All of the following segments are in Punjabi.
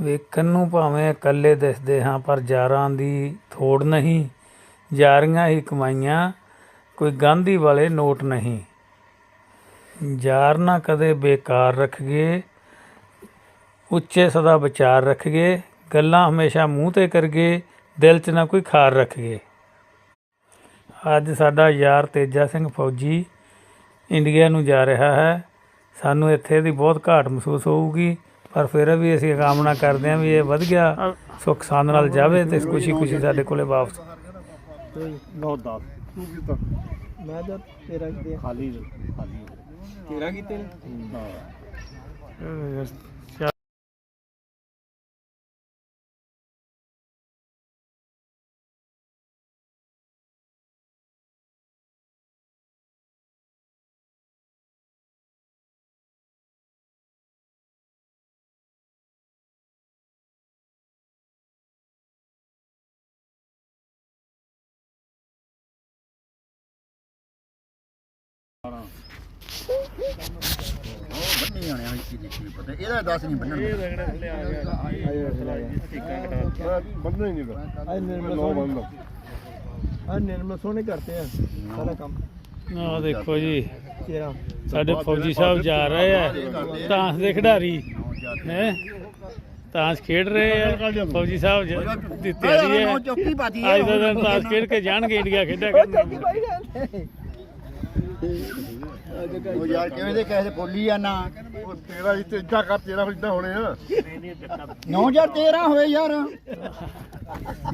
ਵੇਖਣ ਨੂੰ ਭਾਵੇਂ ਇਕੱਲੇ ਦਿਸਦੇ ਹਾਂ, ਪਰ ਯਾਰਾਂ ਦੀ ਥੋੜ ਨਹੀਂ। ਯਾਰੀਆਂ ਹੀ ਕਮਾਈਆਂ, ਕੋਈ ਗਾਂਧੀ ਵਾਲੇ ਨੋਟ ਨਹੀਂ। ਯਾਰ ਨਾ ਕਦੇ ਬੇਕਾਰ ਰੱਖੀਏ, ਉੱਚੇ ਸਦਾ ਵਿਚਾਰ ਰੱਖੀਏ, ਗੱਲਾਂ ਹਮੇਸ਼ਾ ਮੂੰਹ ਤੇ ਕਰਗੇ ਦਿਲ 'ਚ ਨਾ ਕੋਈ ਖਾਰ ਰੱਖੀਏ। ਅੱਜ ਸਾਡਾ ਯਾਰ ਤੇਜਾ ਸਿੰਘ ਫੌਜੀ ਇੰਡੀਆ ਨੂੰ ਜਾ ਰਿਹਾ ਹੈ। ਸਾਨੂੰ ਇੱਥੇ ਦੀ ਬਹੁਤ ਘਾਟ ਮਹਿਸੂਸ ਹੋਊਗੀ। ਪਰ ਫਿਰ ਵੀ ਅਸੀਂ ਕਾਮਨਾ ਕਰਦੇ ਹਾਂ ਵੀ ਇਹ ਵਧ ਗਿਆ ਸੁੱਖ ਸਾਂਦ ਨਾਲ ਜਾਵੇ ਤੇ ਖੁਸ਼ੀ ਖੁਸ਼ੀ ਸਾਡੇ ਕੋਲੇ ਵਾਪਸ। ਨੌ ਦਸ। ਤੂੰ ਕੀਤਾ? ਮੈਂ ਤਾਂ ਤੇਰਾ ਕਿਤੇ। ਖਾਲੀ ਖਾਲੀ। ਤੇਰਾ ਕਿਤੇ? ਹਾਂ। ਬੰਨੀ ਜਾਣਿਆ ਵਿੱਚ ਕੀ ਕੀ ਪਤਾ। ਇਹਦਾ ਦੱਸ ਨਹੀਂ ਬੰਨਣ ਬੰਦਾ ਹੀ ਨਹੀਂ ਦਾ ਆ ਨਿਰਮਲ ਨੌ ਸੋਹਣੇ ਬੰਦਾ ਆ ਨਿਰਮਲ ਸੋਹਣੇ ਕਰਤੇ ਆ ਸਾਰਾ ਕੰਮ। ਆਹ ਦੇਖੋ ਜੀ। ਤੇਰਾ। ਸਾਡੇ ਫੌਜੀ ਸਾਹਿਬ ਜਾ ਰਹੇ ਆ। ਤਾਂਸ ਦੇ ਖਿਡਾਰੀ। ਹੈ? ਤਾਂਸ ਖੇਡ ਰਹੇ ਆ। ਫੌਜੀ ਸਾਹਿਬ ਜ- ਦੀ ਤਿਆਰੀ ਹੈ। ਚੌਕੀ ਪਾਤੀ ਅੱਜ ਦਾ ਦਿਨ ਤਾਂਸ ਖੇਡ ਕੇ ਜਾਣਗੇ ਇੰਡੀਆ ਖੇਡਿਆ ਕਰਨ ਉਹ ਯਾਰ ਕਿਵੇਂ ਦੇ ਕਹੇ ਬੋਲੀ ਆ ਨਾ? ਉਹ ਤੇਰਾ ਹੀ ਤੇ ਇੱਦਾਂ ਕਰ ਤੇਰਾ ਫਿਰ ਇੱਦਾਂ ਹੋਣੇ ਆ। 9013 ਹੋਏ ਯਾਰ।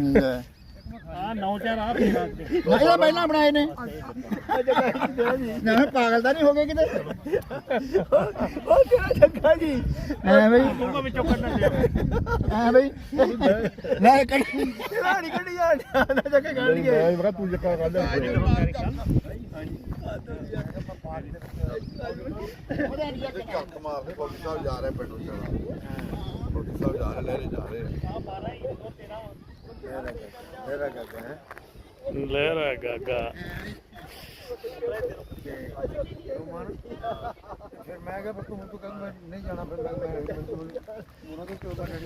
ਲੈ। ਆ 9 4 ਆ ਨਾ ਇਹਦਾ ਪਹਿਲਾਂ ਬਣਾਏ ਨੇ। ਨਾ ਪਾਗਲ ਤਾਂ ਨਹੀਂ ਹੋ ਗਏ ਕਿਤੇ। ਉਹ ਤੇਰਾ ਜੱਗਾ ਜੀ? ਐ ਬਈ। ਦੂੰਗਾ ਵਿੱਚੋਂ ਕੱਢਣਾ ਐ ਬਈ। ਲੈ ਕੱਢ। ਨਹੀਂ ਕੱਢੀ ਆ ਨਾ ਜੱਗਾ ਕੱਢ ਮੈਂ ਮੈਂ ਕਿਹਾ ਤੂੰ ਜੱਕਾ ਕਰ ਲੈ ਕੱਕ ਮਾਰਦੇ ਫੌਜੀ ਸਾਹਿਬ ਜਾ ਰਹੇ ਪਿੰਡੋਂ ਚਲਾ ਫੌਜੀ ਸਾਹਿਬ ਜਾ ਰਹੇ ਲਹਿਰੇ ਜਾ ਰਹੇ ਮੇਰਾ ਕਾਕਾ ਹੈ ਲਹਿਰਾ ਗਾਗਾ ਫਿਰ ਮੈਂ ਕਿਹਾ ਤੂੰ ਤੂੰ ਕਹਿੰਦਾ ਨਹੀਂ ਜਾਣਾ ਫਿਰ ਮੈਂ ਉਹਨਾਂ ਦੇ 14 ਡੇਢ